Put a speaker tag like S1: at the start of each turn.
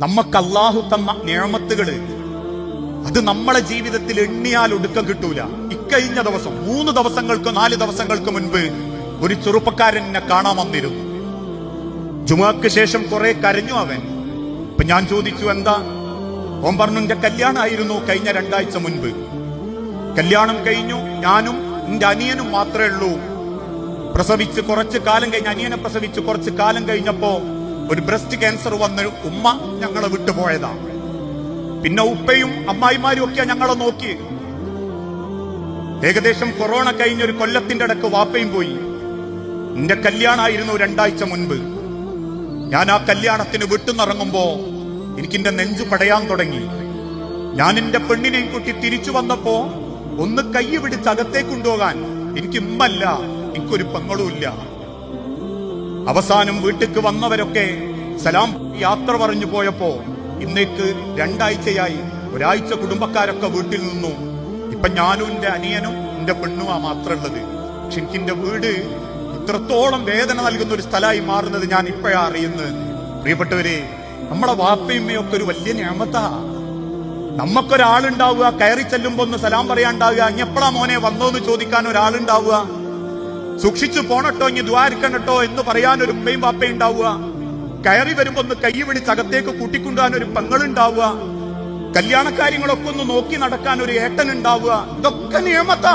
S1: നമുക്ക് അള്ളാഹു തന്ന നിയമത്തുകൾ അത് നമ്മളെ ജീവിതത്തിൽ എണ്ണിയാൽ ഒടുക്കം കിട്ടൂല. ഇക്കഴിഞ്ഞ ദിവസം മൂന്ന് ദിവസങ്ങൾക്ക് നാല് ദിവസങ്ങൾക്ക് മുൻപ് ഒരു ചെറുപ്പക്കാരൻ എന്നെ കാണാൻ വന്നിരുന്നു. ജുമാക്ക് ശേഷം കുറെ കരഞ്ഞു അവൻ. ഇപ്പൊ ഞാൻ ചോദിച്ചു എന്താ? ഓം പറഞ്ഞു എന്റെ കല്യാണമായിരുന്നു കഴിഞ്ഞ രണ്ടാഴ്ച മുൻപ്. കല്യാണം കഴിഞ്ഞു. ഞാനും എന്റെ അനിയനും മാത്രമേ ഉള്ളൂ. പ്രസവിച്ച് കുറച്ച് കാലം കഴിഞ്ഞ അനിയനെ പ്രസവിച്ച് കുറച്ച് കാലം കഴിഞ്ഞപ്പോ ഒരു ബ്രസ്റ്റ് ക്യാൻസർ വന്ന് ഉമ്മ ഞങ്ങളെ വിട്ടുപോയതാ. പിന്നെ ഉപ്പയും അമ്മായിമാരും ഒക്കെ ഞങ്ങളെ നോക്കി. ഏകദേശം കൊറോണ കഴിഞ്ഞ ഒരു കൊല്ലത്തിന്റെ ഇടയ്ക്ക് വാപ്പയും പോയി. എന്റെ കല്യാണമായിരുന്നു രണ്ടാഴ്ച മുൻപ്. ഞാൻ ആ കല്യാണത്തിന് വിട്ടുനിറങ്ങുമ്പോ എനിക്കിന്റെ നെഞ്ചു പടയാൻ തുടങ്ങി. ഞാൻ എന്റെ പെണ്ണിനെയും കുട്ടി തിരിച്ചു വന്നപ്പോ ഒന്ന് കൈ പിടിച്ച് അകത്തേക്ക് കൊണ്ടുപോകാൻ എനിക്ക് ഇമ്മല്ല എനിക്കൊരു പെങ്ങളുമില്ല അവസാനം വീട്ടിക്ക് വന്നവരൊക്കെ സലാം യാത്ര പറഞ്ഞു പോയപ്പോ ഇന്നേക്ക് രണ്ടാഴ്ചയായി ഒരാഴ്ച കുടുംബക്കാരൊക്കെ വീട്ടിൽ നിന്നു. ഇപ്പൊ ഞാനും എന്റെ അനിയനും എന്റെ പെണ്ണുമാ മാത്രമുള്ളത്. പക്ഷെ വീട് ഇത്രത്തോളം വേദന നൽകുന്ന ഒരു സ്ഥലമായി മാറുന്നത് ഞാൻ ഇപ്പോഴാ അറിയുന്നത്. പ്രിയപ്പെട്ടവരെ നമ്മളെ വാപ്പയമ്മയും ഒക്കെ ഒരു വലിയ ഞാമത്താ. നമ്മക്കൊരാളുണ്ടാവുക കയറി ചെല്ലുമ്പോ ഒന്ന് സലാം പറയാണ്ടാവുക ഇനി എപ്പോഴാ മോനെ വന്നോന്ന് ചോദിക്കാൻ ഒരാളുണ്ടാവുക? സൂക്ഷിച്ചു പോണട്ടോ ഇനി ദ്വാരിക്കണട്ടോ എന്ന് പറയാൻ ഒരു ഉമ്മയും വാപ്പയും ഉണ്ടാവുക. കയറി വരുമ്പോ ഒന്ന് കൈ വിളിച്ച് അകത്തേക്ക് കൂട്ടിക്കൊണ്ടുപോകാൻ ഒരു പെങ്ങളുണ്ടാവുക കല്യാണ കാര്യങ്ങളൊക്കെ ഒന്ന് നോക്കി നടക്കാൻ ഒരു ഏട്ടൻ ഉണ്ടാവുക. ഇതൊക്കെ നിയമത്താ.